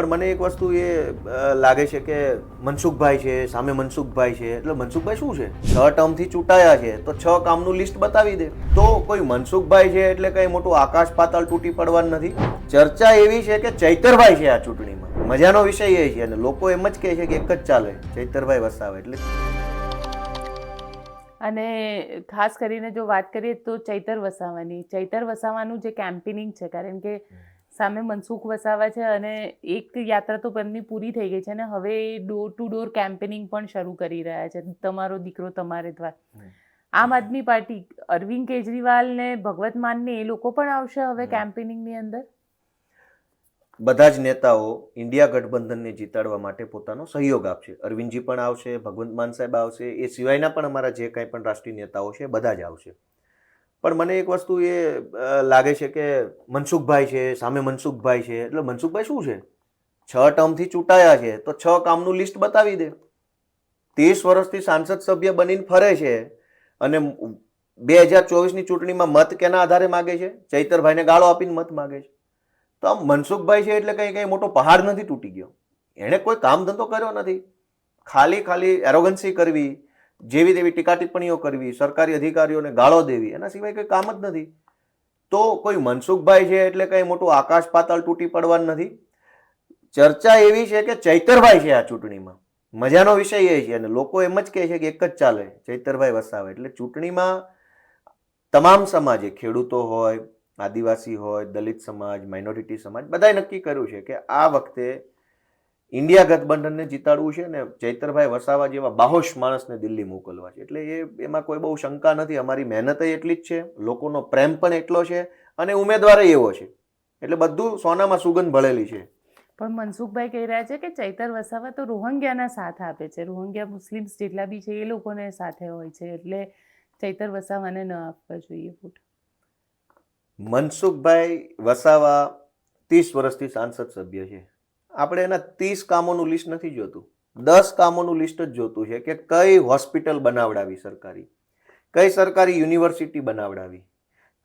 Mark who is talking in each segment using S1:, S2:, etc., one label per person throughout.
S1: પણ મને એક વસ્તુ એ લાગે છે કે મનસુખભાઈ છે સામે મનસુખભાઈ છે. એટલે મનસુખભાઈ શું છે? છ ટર્મથી ચૂંટાયા છે તો છ કામનું લિસ્ટ બતાવી દે. તો કોઈ મનસુખભાઈ છે એટલે કંઈ મોટું આકાશ પાતાળ તૂટી પડવાનું નથી. ચર્ચા એવી છે કે ચૈતરભાઈ છે આ ચૂંટણીમાં. મજાનો વિષય એ છે અને લોકો એમ જ કહે છે કે એક જ ચાલે ચૈતરભાઈ વસાવે એટલે.
S2: અને ખાસ કરીને જો વાત કરીએ તો ચૈતર વસાવાની. ચૈતર વસાવાનું જે કેમ્પેનિંગ છે કારણ કે સામે મનસુખ વસાવા છે અને એક યાત્રા તો એમની પૂરી થઈ ગઈ છે અને હવે ડોર ટુ ડોર કેમ્પેનિંગ પણ શરૂ કરી રહ્યા છે. તમારો દીકરો તમારે દ્વારા. આમ આદમી પાર્ટી અરવિંદ કેજરીવાલ ને ભગવત માનને એ લોકો પણ આવશે હવે કેમ્પેનિંગની અંદર?
S1: બધા જ નેતાઓ ઇન્ડિયા ગઠબંધનને જીતાડવા માટે પોતાનો સહયોગ આપશે. અરવિંદજી પણ આવશે ભગવંત માન સાહેબ આવશે એ સિવાયના પણ અમારા જે કાંઈ પણ રાષ્ટ્રીય નેતાઓ છે બધા જ આવશે. પણ મને એક વસ્તુ એ લાગે છે કે મનસુખભાઈ છે, સામે મનસુખભાઈ છે. એટલે મનસુખભાઈ શું છે? છ ટર્મથી ચૂંટાયા છે, તો છ કામનું લિસ્ટ બતાવી દે. ત્રીસ વર્ષથી સાંસદ સભ્ય બનીને ફરે છે અને બે હજાર ચોવીસની ચૂંટણીમાં મત કેના આધારે માગે છે? ચૈતરભાઈને ગાળો આપીને મત માગે છે. તો આમ મનસુખભાઈ છે એટલે કંઈ કંઈ મોટો પહાડ નથી તૂટી ગયો. એણે કોઈ કામ ધંધો કર્યો નથી. ખાલી ખાલી એરોગન્સી કરવી જેવી તેવી ટીકા ટિપ્પણીઓ કરવી, સરકારી અધિકારીઓને ગાળો દેવી, એના સિવાય કંઈ કામ જ નથી. તો કોઈ મનસુખભાઈ છે એટલે કંઈ મોટું આકાશ પાતાળ તૂટી પડવાનું નથી. ચર્ચા એવી છે કે ચૈતરભાઈ છે આ ચૂંટણીમાં. મજાનો વિષય એ છે અને લોકો એમ જ કહે છે કે એક જ ચાલે, ચૈતરભાઈ વસાવે. એટલે ચૂંટણીમાં તમામ સમાજે, ખેડૂતો હોય, આદિવાસી હોય, દલિત સમાજ માઇનોરિટી સમાજ, બધાએ નક્કી કર્યું છે કે આ વખતે ઇન્ડિયા ગઠબંધનને જીતાડવું છે ને ચૈતરભાઈ વસાવા જેવા બાહોશ માણસને દિલ્હી મોકલવા છે. એટલે એ એમાં કોઈ બહુ શંકા નથી. અમારી મહેનત એટલી જ છે. લોકોનો પ્રેમ પણ એટલો છે અને ઉમેદવાર એવો છે. એટલે બધું સોનામાં સુગંધ ભળેલી છે.
S2: પણ મનસુખભાઈ કહી રહ્યા છે કે ચૈતર વસાવા તો રોહંગ્યાના સાથ આપે છે. રોહંગ્યા મુસ્લિમ્સ જેટલા બી છે એ લોકોને સાથે હોય છે. એટલે ચૈતર વસાવાને ન આપવા જોઈએ વોટ.
S1: મનસુખભાઈ વસાવા ત્રીસ વર્ષથી સાંસદ સભ્ય છે. આપણે એના ત્રીસ કામોનું લિસ્ટ નથી જોતું. દસ કામોનું લિસ્ટ જ જોતું છે કે કઈ હોસ્પિટલ બનાવડાવી સરકારી, કઈ સરકારી યુનિવર્સિટી બનાવડાવી,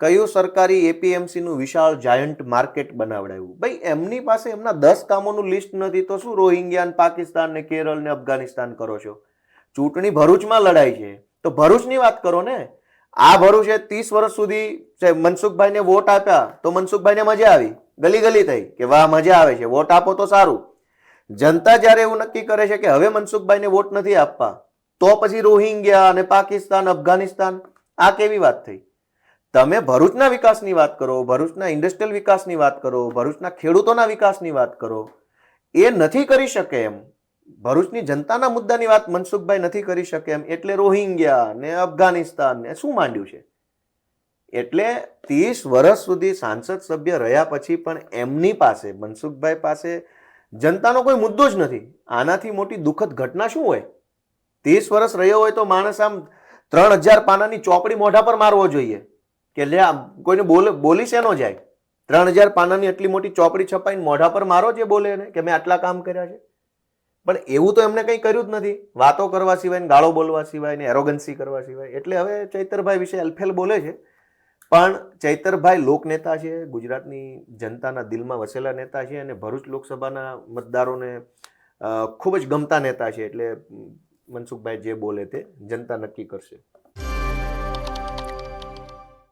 S1: કયું સરકારી એપીએમસીનું વિશાળ જાયન્ટ માર્કેટ બનાવડાવ્યું. ભાઈ, એમની પાસે એમના દસ કામોનું લિસ્ટ નથી, તો શું રોહિંગ્યા ને પાકિસ્તાન ને કેરળ ને અફઘાનિસ્તાન કરો છો? ચૂંટણી ભરૂચમાં લડાઈ છે. તો ભરૂચની વાત કરો ને. આ ભરૂચે ત્રીસ વર્ષ સુધી મનસુખભાઈને વોટ આપ્યા, તો મનસુખભાઈને મજા આવી. ગલી ગલી થઈ કે વાહ, મજા આવે છે, વોટ આપો તો સારું. જનતા જ્યારે એવું નક્કી કરે છે કે હવે મનસુખભાઈને વોટ નથી આપવા, તો પછી રોહિંગ્યા અને પાકિસ્તાન, અફઘાનિસ્તાન, આ કેવી વાત થઈ? તમે ભરૂચના વિકાસની વાત કરો, ભરૂચના ઇન્ડસ્ટ્રીયલ વિકાસની વાત કરો, ભરૂચના ખેડૂતોના વિકાસની વાત કરો, એ નથી કરી શકે એમ. ભરૂચની જનતાના મુદ્દાની વાત મનસુખભાઈ નથી કરી શકે એમ. એટલે રોહિંગ્યા ને અફઘાનિસ્તાન ને શું માંડ્યું છે? એટલે ત્રીસ વર્ષ સુધી સાંસદ સભ્ય રહ્યા પછી પણ એમની પાસે, મનસુખભાઈ પાસે જનતાનો કોઈ મુદ્દો જ નથી. આનાથી મોટી દુઃખદ ઘટના શું હોય? ત્રીસ વર્ષ રહ્યો હોય તો માણસ આમ ત્રણ હજાર પાનાની ચોપડી મોઢા પર મારવો જોઈએ. કે લે કોઈને બોલે બોલી શેનો જાય? ત્રણ હજાર પાનાની એટલી મોટી ચોપડી છપાઈને મોઢા પર મારો જે બોલે એને કે મેં આટલા કામ કર્યા છે? પણ એવું તો એમને કંઈ કર્યું જ નથી. વાતો કરવા સિવાય ગાળો બોલવા સિવાય ને એરોગન્સી કરવા સિવાય. એટલે હવે ચૈતરભાઈ વિશે અલફેલ બોલે છે. પણ ચૈતરભાઈ લોકનેતા છે, ગુજરાતની જનતાના દિલમાં વસેલા નેતા છે અને ભરૂચ લોકસભાના મતદારોને ખૂબ જ ગમતા નેતા છે એટલે મનસુખભાઈ જે બોલે તે જનતા નક્કી કરશે.